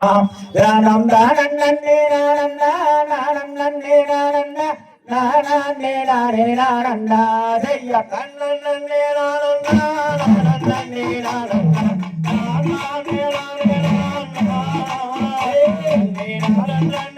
நானம் நானம் நன்னே நானம் நானம் நன்னே நானம் நானே நானே நானந்தா செய்ய கண்ணன் நன்னே நன்னே நானே நானே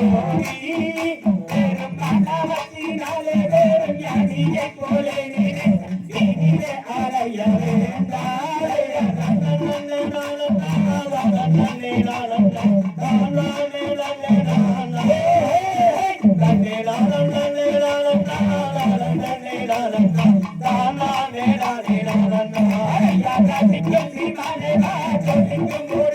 இழந்தவர்கள் கோரி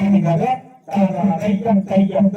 கரணிகளோ தேனிகளோ கையம்